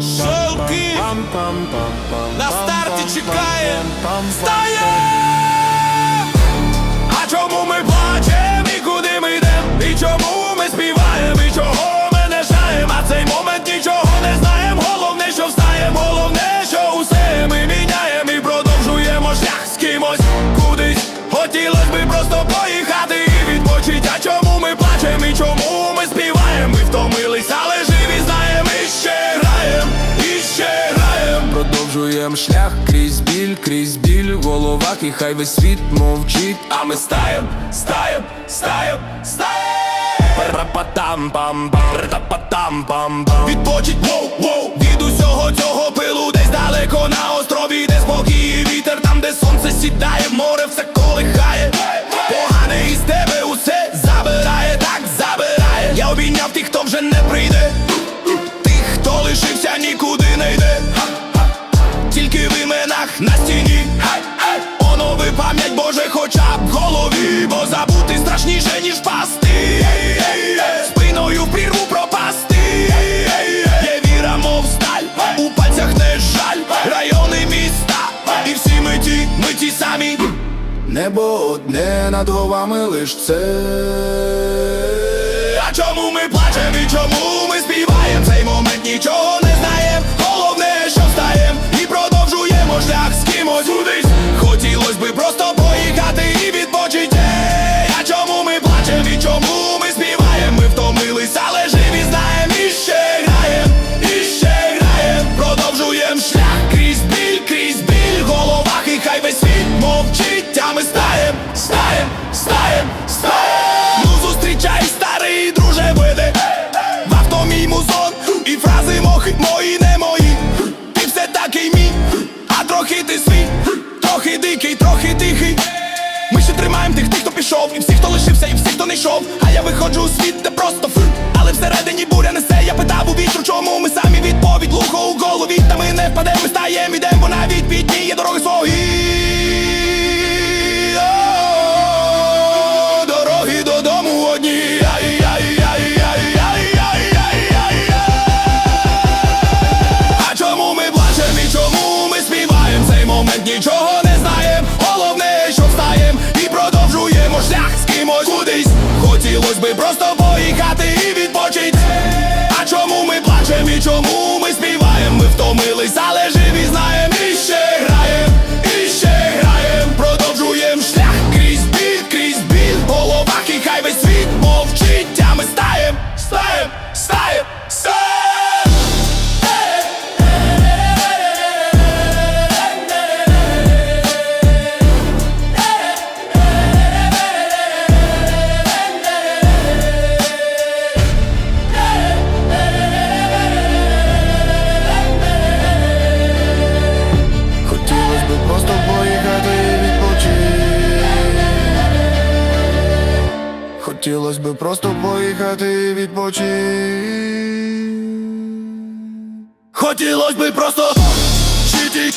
Шовки на старті чекає, стає! А чому ми плачемо, і куди ми йдемо? І чому ми співаємо? І чого ми не знаємо, А цей момент нічого не знаєм, головне, що встаєм, головне, що усе ми міняємо і продовжуємо шлях з кимось, кудись хотілось би просто поїхати. Граєм. Шлях крізь біль, крізь біль в головах, і хай весь світ мовчить. А ми стаєм, стаєм, стаєм, стаєм. Рапатам пам пам пам Відпочить, хоча б голові, бо забути страшніше, ніж пасти. Спиною в прірву пропасти. Є віра, мов сталь, у пальцях не жаль, райони міста, і всі ми ті, ми ті самі. Небо одне над головами лиш це. А чому ми плачемо і чому ми співаємо? А ми стаєм, стаєм, стаєм, стаєм. Ну зустрічай старий друже веде В авто мій музон і фрази мохи мої не мої. Ти все такий мій, а трохи ти свій. Трохи дикий, трохи тихий. Ми ще тримаємо тих, тих, хто пішов. І всіх, хто лишився, і всіх, хто не йшов. А я виходжу у світ, де просто фу. Але всередині буря несе, я питав у вітру, чому ми самі відповідь Лухо у голові, та ми не впадемо, ми стаєм, ідем, бо навіть підні дороги свої би просто поїхати і відпочити. Хотілось би просто жити